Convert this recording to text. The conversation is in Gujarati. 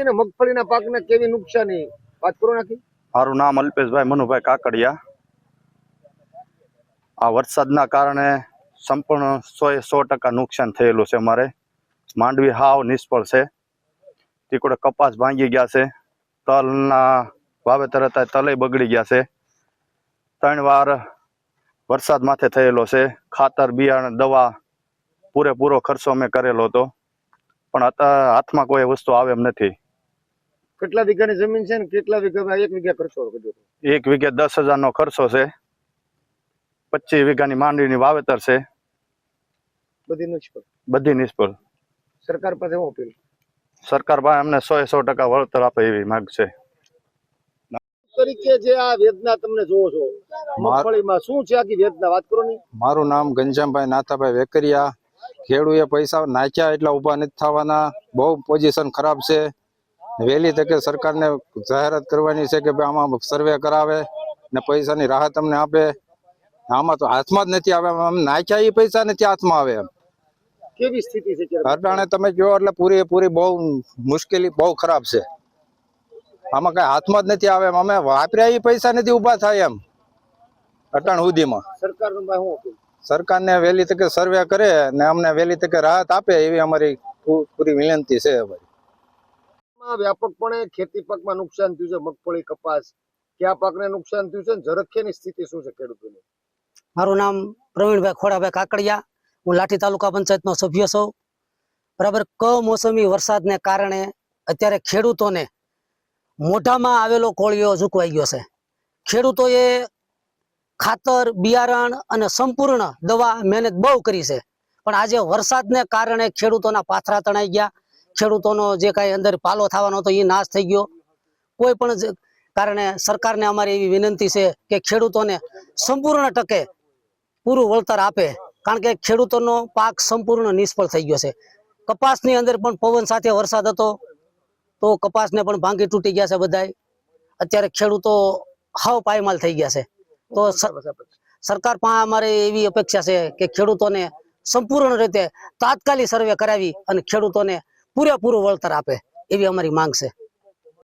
અને મગફળીના પાકને કેવી નુકસાની? વાત કરો નાખી. મારું નામ અલ્પેશભાઈ મનુભાઈ કાકડિયા. આ વરસાદના કારણે સંપૂર્ણ સો સો ટકા નુકસાન થયેલું છે અમારે. માંડવી હાવ નિષ્ફળ છે. તીકડે કપાસ ભાંગી ગયા છે. તલના વાવેતર હતા તલે બગડી ગયા છે. ત્રણ વાર વરસાદ માથે થયેલો છે. ખાતર બિયારણ દવા પૂરેપૂરો ખર્ચો અમે કરેલો હતો. પણ હાથમાં કોઈ વસ્તુ આવે એમ નથી. કેટલા વીઘાની જમીન છે ને કેટલા વીઘા એક વીઘા ખર્ચો કર્યો એક વીઘે દસ હજારનો ખર્ચો છે. પચીસ વીઘાની માંડવીની વાવેતર છે. બધી નિષ્ફળ? બધી નિષ્ફળ. સરકાર પાસે હું અપીલ? સરકાર પાસે અમને સો સો ટકા વળતર આપે એવી માંગ છે. તરીકે જે આ વેદના તમને જોવો છો મગફળીમાં શું છે આખી વેદના? વાત કરો ની મારું નામ ઘનશ્યામભાઈ નાથાભાઈ વેકરિયા. ખેડૂએ પૈસા નાખ્યા એટલા ઊભા નથી થવાના. બહુ પોઝિશન ખરાબ છે. વહેલી તકે સરકારને જાહેરાત કરવાની છે કે ભાઈ આમાં સર્વે કરાવે ને પૈસાની રાહત અમને આપે. આમાં તો હાથમાં જ નથી આવે આમ નાખ્યા એ પૈસા નથી હાથમાં આવે એમ. કેવી સ્થિતિ છે અટાણે તમે જો એટલે પૂરી પૂરી બહુ મુશ્કેલી બહુ ખરાબ છે. આમાં કઈ હાથમાં જ નથી આવે એમ. અમે વાપર્યા એ પૈસા નથી ઊભા થાય એમ. અટાણ સુધીમાં. સરકારનું સરકાર ને સરકારને વહેલી તકે સર્વે કરે ને અમને વહેલી તકે રાહત આપે એવી અમારી પૂરી વિનંતી છે અમારી. વ્યાપકપણે ખેતી પાકમાં નુકસાન થયું છે, મગફળી, કપાસ. કયા પાકને નુકસાન થયું છે અને સ્થિતિ શું છે ખેડૂતોની? મારું નામ પ્રવીણભાઈ ખોડાભાઈ કાકડિયા. હું લાઠી તાલુકા પંચાયતનો સભ્ય છું. બરાબર, કમોસમી વરસાદને કારણે અત્યારે ખેડૂતોને મોઢામાં આવેલો કોળિયો ઝૂકવાઈ ગયો છે. ખેડૂતોએ ખાતર, બિયારણ અને સંપૂર્ણ દવા મહેનત બહુ કરી છે. પણ આજે વરસાદને કારણે ખેડૂતોના પાથરા તણાઈ ગયા. ખેડૂતોનો જે કાંઈ અંદર પાલો થવાનો હતો એ નાશ થઈ ગયો. કોઈ પણ કારણે સરકારને અમારી એવી વિનંતી છે કે ખેડૂતોને સંપૂર્ણ ટકે પૂરું વળતર આપે, કારણ કે ખેડૂતોનો પાક સંપૂર્ણ નિષ્ફળ થઈ ગયો છે. કપાસની અંદર પણ પવન સાથે વરસાદ હતો, તો કપાસને પણ ભાંગી તૂટી ગયા છે બધાય. અત્યારે ખેડૂતો હાવ પાયમાલ થઈ ગયા છે. તો સરકાર પાસે અમારે એવી અપેક્ષા છે કે ખેડૂતોને સંપૂર્ણ રીતે તાત્કાલિક સર્વે કરાવી અને ખેડૂતોને પૂરેપૂરું વળતર આપે એવી અમારી માંગ છે.